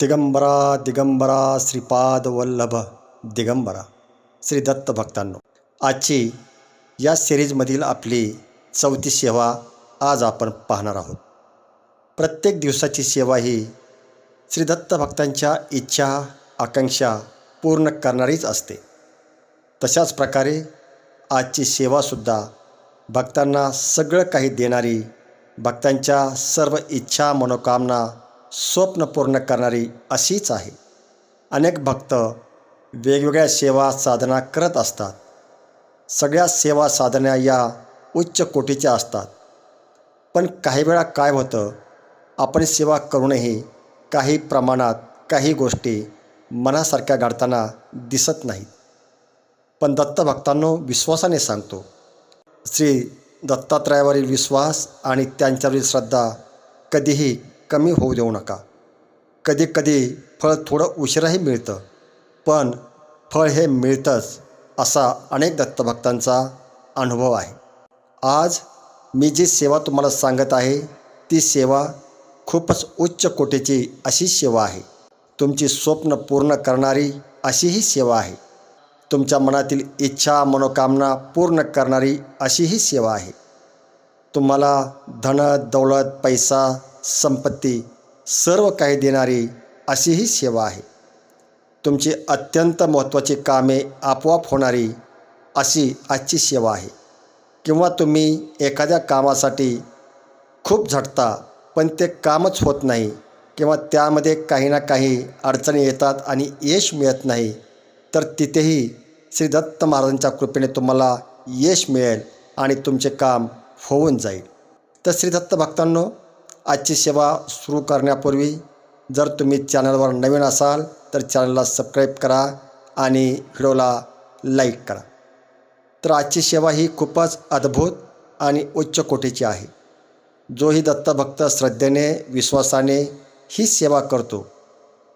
दिगंबरा दिगंबरा श्रीपाद वल्लभ दिगंबरा श्री दत्त भक्तांनो. आजची या सिरीजमधील आपली चौथी सेवा आज आपण पाहणार आहोत. प्रत्येक दिवसाची सेवा ही श्री दत्त भक्तांच्या इच्छा आकांक्षा पूर्ण करणारीच असते. तशाच प्रकारे आजची सेवासुद्धा भक्तांना सगळं काही देणारी भक्तांच्या सर्व इच्छा मनोकामना स्वप्न पूर्ण करणारी अशीच आहे. अनेक भक्त वेगवेगळ्या सेवा साधना करत असतात. सगळ्या सेवा साधना या उच्च कोटीच्या असतात. पण काही वेळा काय होतं? आपण सेवा करूनही काही प्रमाणात काही गोष्टी मनासारख्या घडताना दिसत नाहीत. पण दत्तभक्तांनो विश्वासाने सांगतो. श्री दत्तात्रयावरील विश्वास आणि त्यांच्यावरील श्रद्धा कधीही कमी होऊ देऊ नका. कधी कधी फळ थोडं उशिराही मिळतं पण फळ हे मिळतंच असा अनेक दत्तभक्तांचा अनुभव आहे. आज मी जी सेवा तुम्हाला सांगत आहे ती सेवा खूपच उच्च कोटीची अशी सेवा आहे. तुमची स्वप्न पूर्ण करणारी अशी ही सेवा आहे. तुमच्या मनातील इच्छा मनोकामना पूर्ण करणारी अशी ही सेवा आहे. तुम्हाला धन दौलत पैसा संपत्ती सर्व काही देणारी अशी ही सेवा आहे. तुमची अत्यंत महत्त्वाची कामे आपोआप होणारी अशी आजची सेवा आहे. किंवा तुम्ही एखाद्या कामासाठी खूप झटता पण ते कामच होत नाही किंवा त्यामध्ये काही ना काही अडचणी येतात आणि यश मिळत नाही तर तिथेही श्री दत्त महाराजांच्या कृपेने तुम्हाला यश मिळेल आणि तुमचे काम होऊन जाईल. तर श्री दत्त भक्तांनो आजची सेवा सुरू करण्यापूर्वी जर तुम्ही चॅनलवर नवीन असाल तर चॅनलला सबस्क्राईब करा आणि व्हिडिओला लाईक करा. तर आजची सेवा ही खूपच अद्भुत आणि उच्च कोटीची आहे. जोही दत्तभक्त श्रद्धेने विश्वासाने ही सेवा करतो.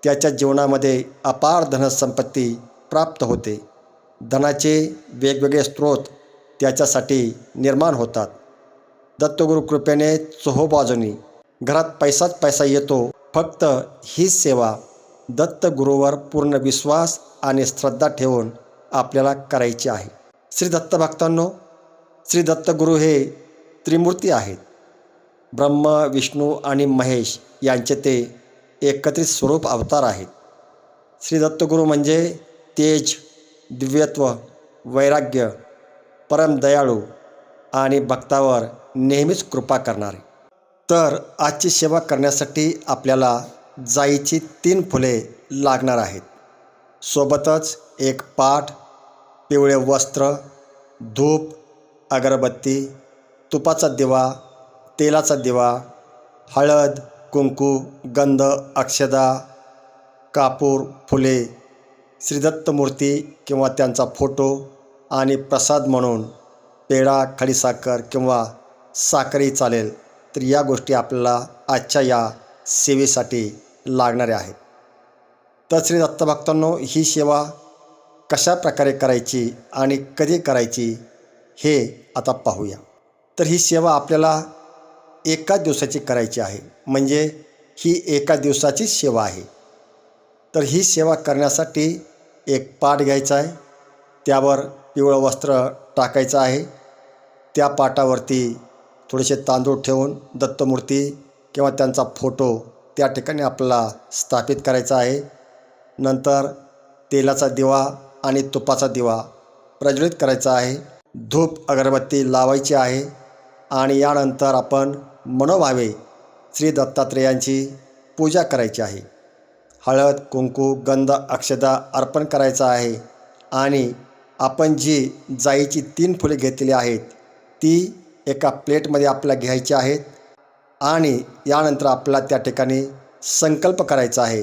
त्याच्या जीवनामध्ये अपार धनसंपत्ती प्राप्त होते. धनाचे वेगवेगळे स्रोत त्याच्यासाठी निर्माण होतात. दत्तगुरु कृपेने चोहोबाजूनी घरात पैसाच पैसा येतो फक्त ही सेवा. दत्तगुरूवर पूर्ण विश्वास आणि श्रद्धा ठेवून आपल्याला करायची आहे. श्री दत्त भक्तांनो श्री दत्तगुरु हे त्रिमूर्ती आहेत. ब्रह्म विष्णू आणि महेश यांचे ते एकत्रित स्वरूप अवतार आहेत. श्री दत्तगुरु म्हणजे तेज दिव्यत्व वैराग्य परम दयाळू आणि भक्तावर नेहमीच कृपा करणारे. तर आजची सेवा करण्यासाठी आपल्याला जाईची तीन फुले लागणार आहेत. सोबतच एक पाठ पिवळे वस्त्र धूप अगरबत्ती तुपाचा दिवा तेलाचा दिवा हळद कुंकू गंध अक्षदा कापूर फुले श्रीदत्त मूर्ती किंवा त्यांचा फोटो आणि प्रसाद म्हणून पेढा खडीसाखर किंवा साखरही चालेल. तर या गोष्टी आपल्याला आजच्या या सेवेसाठी लागणाऱ्या आहेत. तर श्री दत्तभक्तांनो ही सेवा कशा प्रकारे करायची आणि कधी करायची हे आता पाहूया. तर ही सेवा आपल्याला एका दिवसाची करायची आहे. म्हणजे ही एका दिवसाची सेवा आहे. तर ही सेवा करण्यासाठी एक पाट घ्यायचा आहे. त्यावर पिवळं वस्त्र टाकायचं आहे. त्या पाटावरती थोडेसे तांदूळ ठेवून दत्तमूर्ती किंवा त्यांचा फोटो त्या ठिकाणी आपला स्थापित करायचा आहे. नंतर तेलाचा दिवा आणि तुपाचा दिवा प्रज्वलित करायचा आहे. धूप अगरबत्ती लावायची आहे आणि यानंतर आपण मनोभावे श्री दत्तात्रेयांची पूजा करायची आहे. हळद कुंकू गंध अक्षदा अर्पण करायचा आहे आणि आपण जी जाईची तीन फुले घेतलेली आहेत ती एका प्लेटमध्ये आपल्याला घ्यायचे आहेत आणि यानंतर आपल्याला त्या ठिकाणी संकल्प करायचा आहे.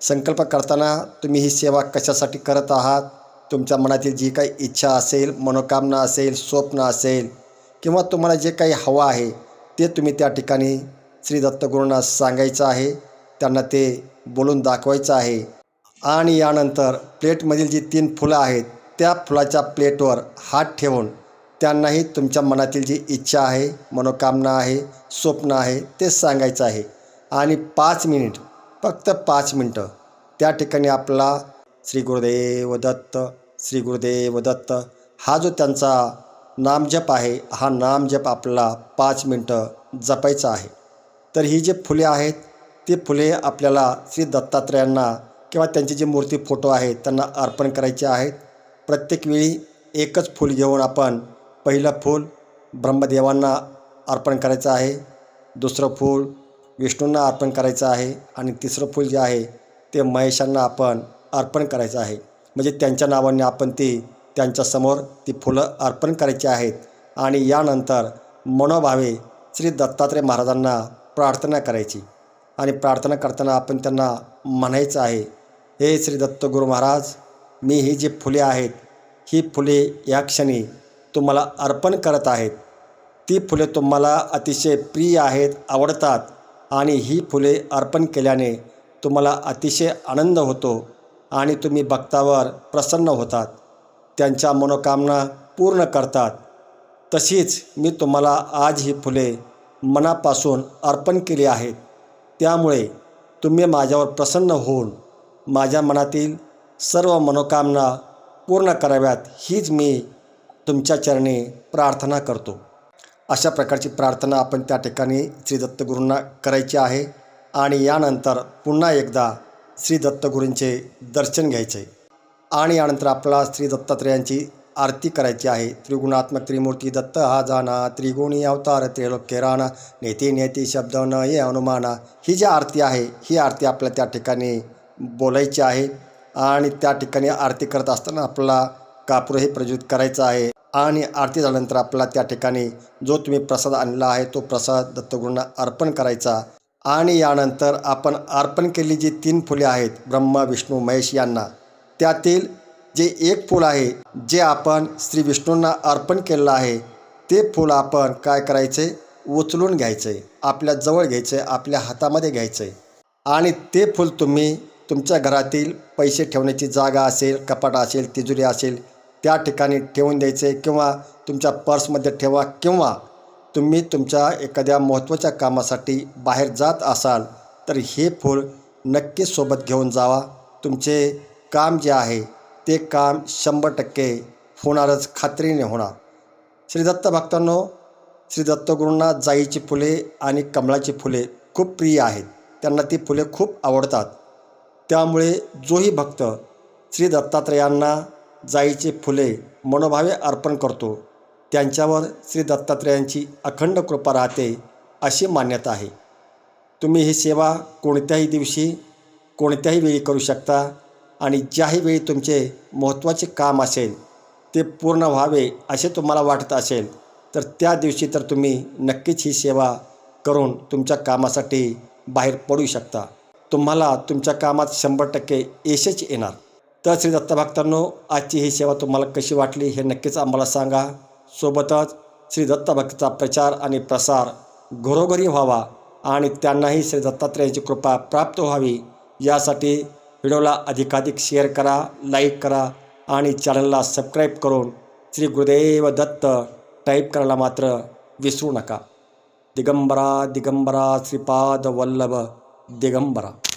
संकल्प करताना तुम्ही ही सेवा कशासाठी करत आहात? तुमच्या मनातील जी काही इच्छा असेल मनोकामना असेल स्वप्न असेल किंवा तुम्हाला जे काही हवं आहे ते तुम्ही त्या ठिकाणी श्री दत्तगुरूंना सांगायचं आहे. त्यांना ते बोलून दाखवायचं आहे. आणि यानंतर प्लेटमधील जी तीन फुलं आहेत त्या फुलाच्या प्लेटवर हात ठेवून त्यांनाही तुमच्या मनातील जी इच्छा आहे मनोकामना आहे स्वप्न आहे ते सांगायचं आहे. आणि पाच मिनिट फक्त पाच मिनटं त्या ठिकाणी आपला श्री गुरुदेव दत्त श्री गुरुदेव दत्त हा जो त्यांचा नामजप आहे हा नामजप आपला पाच मिनटं जपायचा आहे. तर ही जे फुले आहेत ती फुले आपल्याला श्री दत्तात्रयांना किंवा त्यांची जी मूर्ती फोटो आहेत त्यांना अर्पण करायचे आहेत. प्रत्येक वेळी एकच फूल घेऊन आपण पहिलं फूल ब्रह्मदेवांना अर्पण करायचं आहे. दुसरं फूल विष्णूंना अर्पण करायचं आहे आणि तिसरं फूल जे आहे ते महेशांना आपण अर्पण करायचं आहे. म्हणजे त्यांच्या नावाने आपण ती त्यांच्यासमोर ती फुलं अर्पण करायची आहेत आणि यानंतर मनोभावे श्री दत्तात्रय महाराजांना प्रार्थना करायची. आणि प्रार्थना करताना आपण त्यांना म्हणायचं आहे हे श्री दत्त गुरु महाराज मी ही जी फुले आहेत ही फुले या क्षणी तुम्हाला अर्पण करत आहेत. ती फुले तुम्हाला अतिशय प्रिय आहेत आवडतात आणि ही फुले अर्पण केल्याने तुम्हाला अतिशय आनंद होतो आणि तुम्ही भक्तावर प्रसन्न होतात. त्यांच्या मनोकामना पूर्ण करतात. तशीच मी तुम्हाला आज ही फुले मनापासून अर्पण केली आहेत. त्यामुळे तुम्ही माझ्यावर प्रसन्न होऊन माझ्या मनातील सर्व मनोकामना पूर्ण कराव्यात हीच मी तुमच्या चरणी प्रार्थना करतो. अशा प्रकारची प्रार्थना आपण त्या ठिकाणी श्री दत्तगुरूंना करायची आहे आणि यानंतर पुन्हा एकदा श्री दत्तगुरूंचे दर्शन घ्यायचे. आणि यानंतर आपला श्री दत्तात्रयांची आरती करायची आहे. त्रिगुणात्मक त्रिमूर्ती दत्त हा जाना त्रिगुणी अवतार त्रिलोक्य राणा नेते नेते शब्द न ये अनुमाना. ही जी आरती आहे ही आरती आपल्या त्या ठिकाणी बोलायची आहे. आणि त्या ठिकाणी आरती करत असताना आपला कापूर हे प्रज्वलित करायचं आहे. आणि आरती झाल्यानंतर आपला त्या ठिकाणी जो तुम्ही प्रसाद आणला आहे तो प्रसाद दत्तगुरूंना अर्पण करायचा. आणि यानंतर आपण अर्पण केलेली जी तीन फुले आहेत ब्रह्मा विष्णू महेश यांना त्यातील जे एक फूल आहे जे आपण श्री विष्णूंना अर्पण केलेलं आहे ते फूल आपण काय करायचे? उचलून घ्यायचे आपल्या जवळ घ्यायचे आपल्या हातामध्ये घ्यायचे. आणि ते फूल तुम्ही तुमच्या घरातील पैसे ठेवण्याची जागा असेल कपाट असेल तिजोरी असेल त्या ठिकाणी ठेवून द्यायचे किंवा तुमच्या पर्समध्ये ठेवा किंवा तुम्ही तुमच्या एखाद्या महत्त्वाच्या कामासाठी बाहेर जात असाल तर हे फूल नक्की सोबत घेऊन जावा. तुमचे काम जे आहे ते काम शंभर टक्के होणारच खात्रीने होणार. श्री दत्त भक्तांनो श्री दत्तगुरूंना जाईची फुले आणि कमळाची फुले खूप प्रिय आहेत. त्यांना ती फुले खूप आवडतात. त्यामुळे जोही भक्त श्री दत्तात्रयांना जाईचे फुले मनोभावे अर्पण करतो. त्यांच्यावर श्री दत्तात्रयांची अखंड कृपा राहते अशी मान्यता आहे. तुम्ही ही सेवा कोणत्याही दिवशी कोणत्याही वेळी करू शकता आणि ज्याही वेळी तुमचे महत्त्वाचे काम असेल ते पूर्ण व्हावे असे तुम्हाला वाटत असेल तर त्या दिवशी तर तुम्ही नक्कीच ही सेवा करून तुमच्या कामासाठी बाहेर पडू शकता. तुम्हाला तुमच्या कामात शंभर टक्के यशच येणार. तर श्री दत्तभक्तांनो आजची ही सेवा तुम्हाला कशी वाटली हे नक्कीच आम्हाला सांगा. सोबतच श्री दत्तभक्ताचा प्रचार आणि प्रसार घरोघरी व्हावा आणि त्यांनाही श्री दत्तात्रयाची कृपा प्राप्त व्हावी. यासाठी व्हिडिओला अधिकाधिक शेअर करा लाईक करा आणि चॅनलला सबस्क्राईब करून श्री गुरुदेव दत्त टाईप करायला मात्र विसरू नका. दिगंबरा दिगंबरा श्रीपाद वल्लभ दिगंबरा.